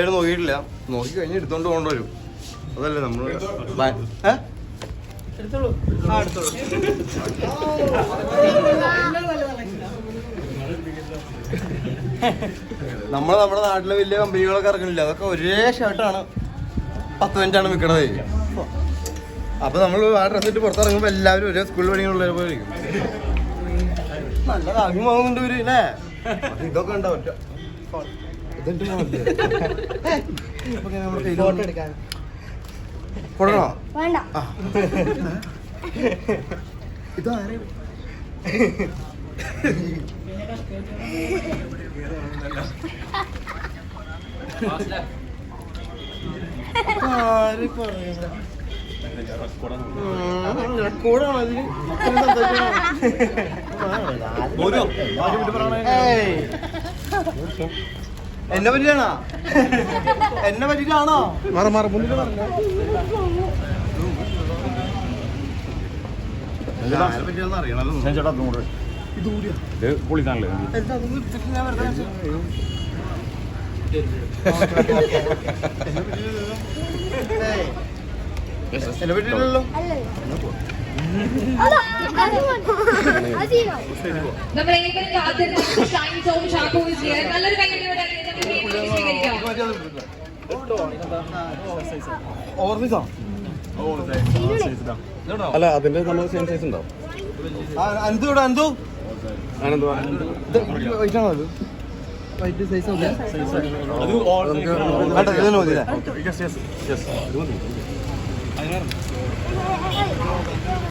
പേര് നോക്കിയിട്ടില്ല. നോക്കി കഴിഞ്ഞ് എടുത്തോണ്ട് കൊണ്ടുവരും അതല്ലേ ഏ? നമ്മൾ നമ്മുടെ നാട്ടിലെ വലിയ കമ്പനികളൊക്കെ ഇറങ്ങണില്ല. അതൊക്കെ ഒരേ ഷർട്ടാണ്. പത്ത് മിനിറ്റാണ് വിൽക്കണത് അപ്പൊ നമ്മൾ ആ ഡ്രസ് ഇട്ട് പുറത്തിറങ്ങുമ്പോ എല്ലാവരും ഒരേ സ്കൂളിൽ പഠിക്കണുള്ള പോലെ ഇരിക്കും. നല്ല കാര്യം വാങ്ങുന്നുണ്ട് ഇവർ അല്ലേ? ഇതൊക്കെ ഉണ്ടാവും കൊടുക്കണോ? വേണ്ട. ഇതാരെ? റെക്കോർഡാണോ സന്തോഷമാണോ? ഏയ്. എന്നെ പറ്റിയാണോ എന്നെ പറ്റിട്ടാണോ മാറ മാറ മുന്നിൽ. എന്നെ പറ്റിയില്ലല്ലോ കാത്തിരുന്ന ഷൈൻ here. നല്ലൊരു കയ്യടിയോടെ അല്ല അതിന്റെ നമ്മൾ സെയിം സൈസ് ഉണ്ടാവും. അന്തു ഇവിടെ അന്തു അനന്തു വൈറ്റാണോ അത് വൈറ്റ് സൈസ് അത്